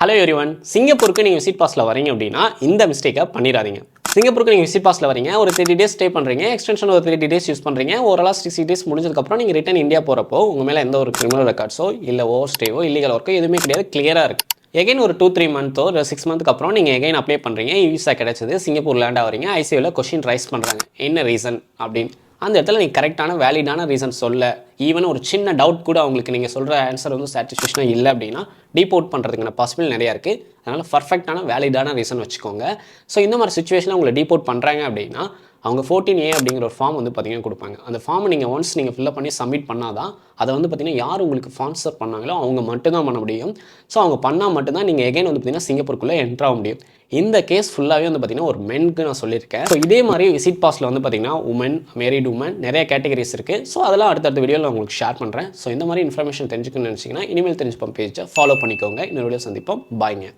Hello everyone சிங்கப்பூருக்கு நீங்கள் visit பாஸில் வரீங்க அப்படின்னா இந்த மிஸ்டேக்கை பண்ணிடாதீங்க. சிங்கப்பூருக்கு நீங்கள் விசிட் பாஸில் வரீங்க ஒரு த்ரீ டேஸ் ஸ்டே பண்ணுறீங்க எக்ஸ்டென்ஷன் ஒரு த்ரீ டேஸ் யூஸ் பண்ணுறீங்க ஓரளவு சிக்ஸ்டி டேஸ் முடிஞ்சதுக்கப்புறம் நீங்கள் ரிட்டன் இந்தியா போகிறப்போ உங்கள் மேலே எந்த ஒரு கிரிமினல் ரெக்கார்ட்ஸோ இல்லை ஓவர் ஸ்டேவோ இல்லீகல் ஒர்க்கோ எதுவுமே கிடையாது கிளியராக இருக்குது எகைன் ஒரு டூ த்ரீ மந்த்தோ இல்லை சிக்ஸ் மந்த்துக்கு அப்புறம் நீங்கள் எகைன் அப்ளை பண்ணுறீங்க விசா e கிடைச்சது சிங்கப்பூர் லேண்ட் ஆகிறீங்க ஐசியூவில் கொஷின் ரைஸ் பண்ணுறாங்க என்ன ரீசன் அப்படின்னு. அந்த இடத்துல நீங்கள் கரெக்டான வேலிடான ரீசன் சொல்ல. ஈவன் ஒரு சின்ன டவுட் கூட அவங்களுக்கு நீங்கள் சொல்கிற ஆன்சர் வந்து சாட்டிஸ்ஃபேக்ஷனாக இல்லை அப்படின்னா டீபோர்ட் பண்ணுறதுக்கான பாசிபிள் நிறையா இருக்குது அதனால் பர்ஃபெக்டான வேலிடான ரீசன் வச்சுக்கோங்க. ஸோ இந்த மாதிரி சுச்சுவேஷனில் உங்களை டீபோர்ட் பண்ணுறாங்க அப்படின்னா அவங்க ஃபோர்டீன் ஏ அப்படிங்கிற ஒரு ஃபார்ம் வந்து பார்த்தீங்கன்னா கொடுப்பாங்க. அந்த ஃபார்மை நீங்கள் ஒன்ஸ் நீங்கள் ஃபில்அப் பண்ணி சப்மிட் பண்ணாதான் அதை வந்து பார்த்தீங்கன்னா யார் உங்களுக்கு ஸ்பான்சர் பண்ணாங்களோ அவங்க மட்டும்தான் பண்ண முடியும். ஸோ அவங்க பண்ணால் மட்டும்தான் நீங்கள் எகைன் வந்து பார்த்தீங்கன்னா சிங்கப்பூருக்குள்ளே என்ட்ராக முடியும். இந்த கேஸ் ஃபுல்லாகவே வந்து பார்த்தீங்கன்னா ஒரு மென்க்கு நான் சொல்லியிருக்கேன். ஸோ இதே மாதிரி விசிட் பாஸில் வந்து பார்த்தீங்கன்னா உமன் மேரிட் உமன் நிறைய கேட்டகரிஸ் இருக்குது ஸோ அதெல்லாம் அடுத்தடுத்த வீடியோவில் நான் உங்களுக்கு ஷேர் பண்ணுறேன் ஸோ இந்த மாதிரி இன்ஃபர்மேஷன் தெரிஞ்சுக்கணும்னு நினச்சிங்கன்னா இனிமேல் தெரிஞ்சுப்போம் பேஜை ஃபாலோ பண்ணிக்கோங்க. இன்னொரு வீடியோ சந்திப்போம். பாய்ங்க